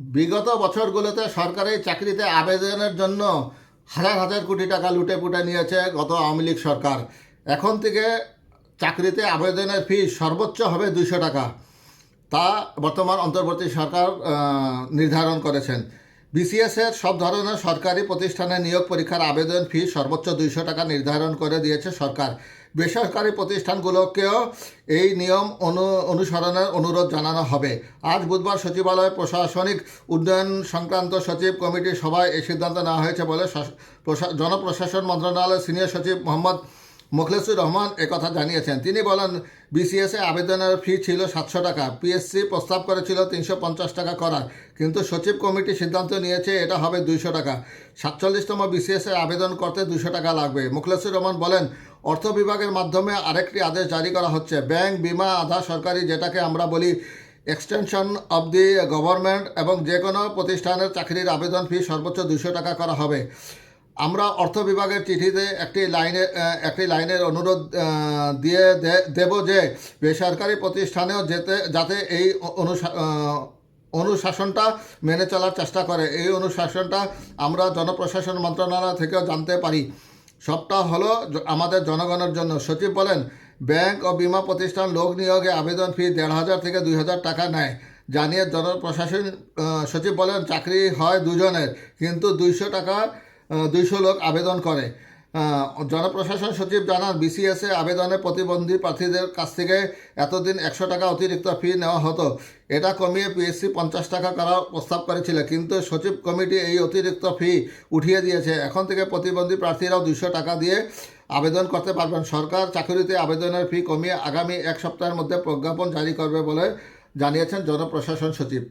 বিগত বছরগুলোতে সরকারি চাকরিতে আবেদনের জন্য হাজার হাজার কোটি টাকা লুটে পুটে নিয়েছে গত আওয়ামী লীগ সরকার। এখন থেকে চাকরিতে আবেদনের ফি সর্বোচ্চ হবে দুইশো টাকা। তা বর্তমান অন্তর্বর্তী সরকার নির্ধারণ করেছেন। বিসিএসের সব ধরনের সরকারি প্রতিষ্ঠানে নিয়োগ পরীক্ষার আবেদন ফি সর্বোচ্চ দুইশো টাকা নির্ধারণ করে দিয়েছে সরকার। বেসরকারি প্রতিষ্ঠানগুলোকেও এই নিয়ম অনু, অনুসরণের অনুরোধ জানানো হবে। আজ বুধবার সচিবালয় প্রশাসনিক উন্নয়ন সংক্রান্ত সচিব কমিটির সভায় এই সিদ্ধান্ত নেওয়া হয়েছে বলে শাস- প্রশা- জনপ্রশাসন মন্ত্রণালয়ের সিনিয়র সচিব মোহাম্মদ মোখলেসুর রহমান একথা জানিয়েছেন। তিনি বলেন বিসিএস আবেদনের ফি ছিল সাতশো টাকা, পিএসসি প্রস্তাব করেছিল তিনশো পঞ্চাশ টাকা করার, কিন্তু সচিব কমিটি সিদ্ধান্ত নিয়েছে এটা হবে দুইশো টাকা। সাতচল্লিশতম বিসিএস এর আবেদন করতে দুশো টাকা লাগবে। মুখলেসুর রহমান বলেন অর্থ বিভাগের মাধ্যমে আরেকটি আদেশ জারি করা হচ্ছে। ব্যাংক, বিমা, আধা সরকারি যেটাকে আমরা বলি এক্সটেনশন অব দি গভর্নমেন্ট এবং যে কোনো প্রতিষ্ঠানের চাকরির আবেদন ফি সর্বোচ্চ দুশো টাকা করা হবে। আমরা অর্থ বিভাগের চিঠিতে একটি লাইনে একটি লাইনের অনুরোধ দিয়ে দেব যে বেসরকারি প্রতিষ্ঠানেও যেতে, যাতে এই অনুশাসনটা মেনে চলার চেষ্টা করে। এই অনুশাসনটা আমরা জনপ্রশাসন মন্ত্রণালয় থেকেও জানতে পারি। সবটা হলো আমাদের জনগণের জন্য। সচিব বলেন, ব্যাংক ও বিমা প্রতিষ্ঠান লোক নিয়োগে আবেদন ফি দেড় হাজার থেকে দুই হাজার টাকা নেয়। জানিয়ে জনপ্রশাসন সচিব বলেন, চাকরি হয় দুজনের, কিন্তু দুইশো টাকা দুইশো লোক আবেদন করে। জনপ্রশাসন সচিব জানান বিসিএস আবেদনে প্রতিবন্ধী প্রার্থীদের কাছ থেকে এতদিন একশো টাকা অতিরিক্ত ফি নেওয়া হতো। এটা কমিয়ে পিএসসি পঞ্চাশ টাকা করার প্রস্তাব করেছিল, কিন্তু সচিব কমিটি এই অতিরিক্ত ফি উঠিয়ে দিয়েছে। এখন থেকে প্রতিবন্ধী প্রার্থীরাও দুশো টাকা দিয়ে আবেদন করতে পারবেন। সরকার চাকরিতে আবেদনের ফি কমিয়ে আগামী এক সপ্তাহের মধ্যে প্রজ্ঞাপন জারি করবে বলে জানিয়েছেন জনপ্রশাসন সচিব।